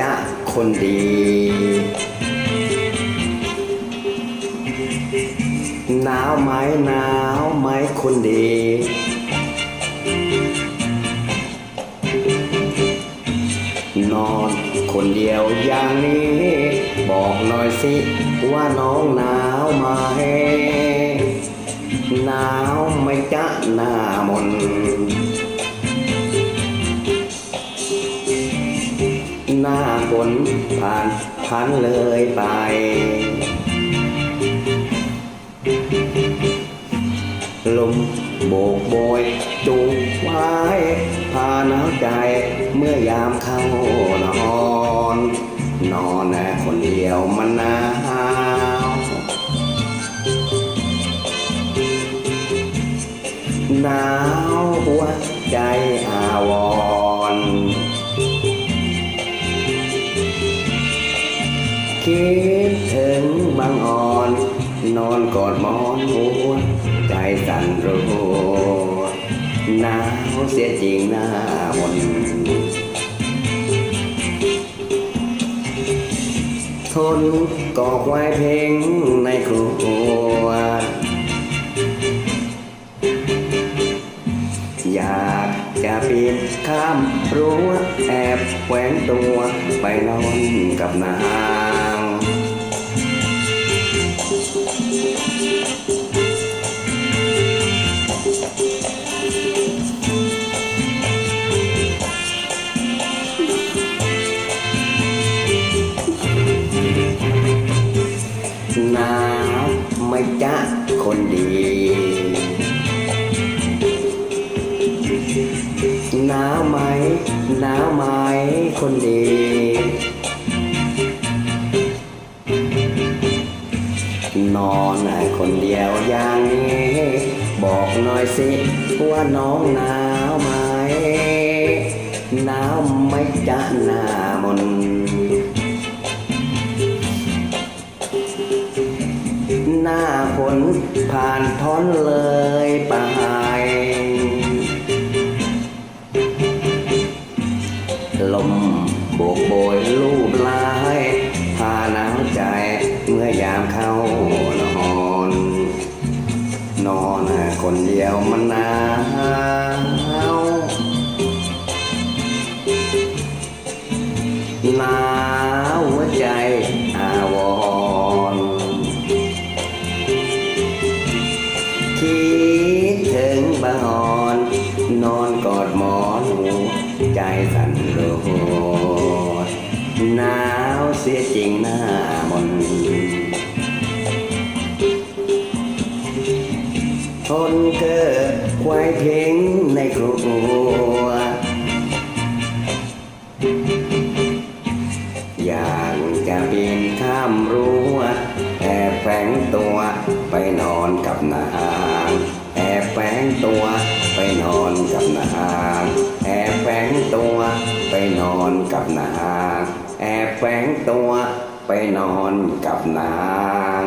จะคนดี หนาวไหมหนาวไหมคนดี นอนคนเดียวอย่างนี้ บอกหน่อยสิว่าน้องหนาวไหมหนาวไหม่จะหน้ามน น้านผ่านพันเลยไป ลมโบกโบยจูงไว้พาหนาวใจเมื่อยามเข้านอน นอนแน่คนเดียวมันหนาวหนาวหัวใจอาวร ถึงบางอ่อน นอนกอดหมอนหัวใจสั่นรัวหนาวเสียจริงหน้ามนทนกอกไว้เพลงในครัวอยากจะปีนข้ามรั้วแอบแฝงตัวไปนอนกับนา ม่จะคนดี หนาวไหมหนาวไหมคนดี นอนคนเดียวอย่างนี้ บอกหน่อยสิว่าน้องหนาวไหมหนาวไหม่จะหน้ามน นผ่านพ้นเลยไปลมโบก นอนกอดหมอนหัวใจสั่นรัวหนาวเสียจริงหน้ามนทนเกิดควายเพ่งในครัว อยากจะปีนข้ามรั้วแอบแฝงตัว ไปนอนกับนางแอบแฝงตัว ไปนอนกับนางแอบแฝงตัวไปนอนกับนาง